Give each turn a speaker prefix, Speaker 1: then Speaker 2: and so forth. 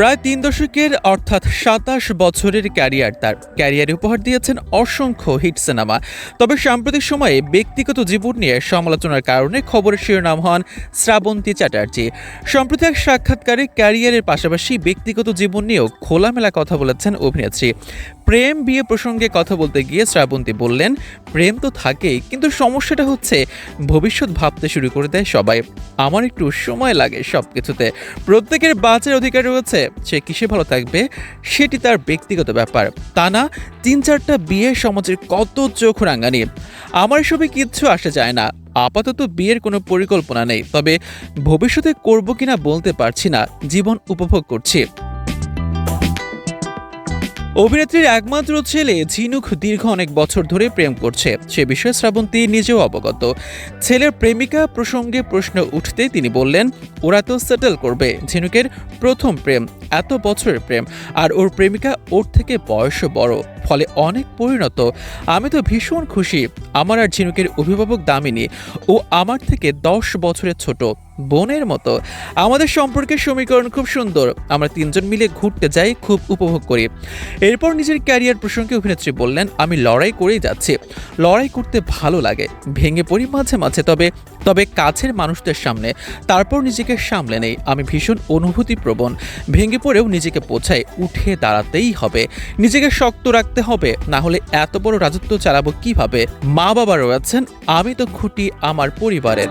Speaker 1: প্রায় তিন দশকের, অর্থাৎ সাতাশ বছরের ক্যারিয়ার তার। ক্যারিয়ারে উপহার দিয়েছেন অসংখ্য হিট সিনেমা। তবে সাম্প্রতিক সময়ে ব্যক্তিগত জীবন নিয়ে সমালোচনার কারণে খবরের শিরোনাম হন শ্রাবন্তী চ্যাটার্জি। সম্প্রতি এক সাক্ষাৎকারে ক্যারিয়ারের পাশাপাশি ব্যক্তিগত জীবন নিয়েও খোলামেলা কথা বলেছেন অভিনেত্রী। প্রেম বিয়ে প্রসঙ্গে কথা বলতে গিয়ে শ্রাবন্তী বললেন, প্রেম তো থাকেই, কিন্তু সমস্যাটা হচ্ছে ভবিষ্যৎ ভাবতে শুরু করে দেয় সবাই। আমার একটু সময় লাগে সব কিছুতে প্রত্যেকের বাঁচার অধিকার রয়েছে, সে কিসে ভালো থাকবে সেটি তার ব্যক্তিগত ব্যাপার। তা না, তিন চারটা বিয়ে সমাজের কত চোখ রাঙানি। আমার এসবে কিচ্ছু আসা যায় না। আপাতত বিয়ের কোনো পরিকল্পনা নেই, তবে ভবিষ্যতে করব কিনা বলতে পারছি না। জীবন উপভোগ করছি। অভিনেত্রীর একমাত্র ছেলে ঝিনুক দীর্ঘ অনেক বছর ধরে প্রেম করছে। সে বিষয়ে শ্রাবন্তী নিজেও অবগত। ছেলের প্রেমিকা প্রসঙ্গে প্রশ্ন উঠতে তিনি বললেন, ওরা তো সেটেল করবে, ঝিনুকের প্রথম প্রেম, এত বছরের প্রেম, আর ওর প্রেমিকা ওর থেকে বয়স বড়। ফলে অনেক পরিণত। আমি তো ভীষণ খুশি। আমার আর ঝিনুকের অভিভাবক দামিনী ও আমার থেকে দশ বছরের ছোট বোনের মতো। আমাদের সম্পর্কের সমীকরণ খুব সুন্দর। আমরা তিনজন মিলে ঘুরতে যাই, খুব উপভোগ করি। এরপর নিজের ক্যারিয়ার প্রসঙ্গে অভিনেত্রী বললেন, আমি লড়াই করেই যাচ্ছি। লড়াই করতে ভালো লাগে। ভেঙে পড়ি মাঝে মাঝে, তবে তবে কাছের মানুষদের সামনে। তারপর নিজেকে সামলে নেই। আমি ভীষণ অনুভূতিপ্রবণ। ভেঙে পড়েও নিজেকে পোছাই উঠে দাঁড়াতেই হবে। নিজেকে শক্ত রাখতে হবে, না হলে এত বড় রাজত্ব চালাবো কীভাবে? মা বাবা রয়েছেন, আমি তো খুঁটি আমার পরিবারের।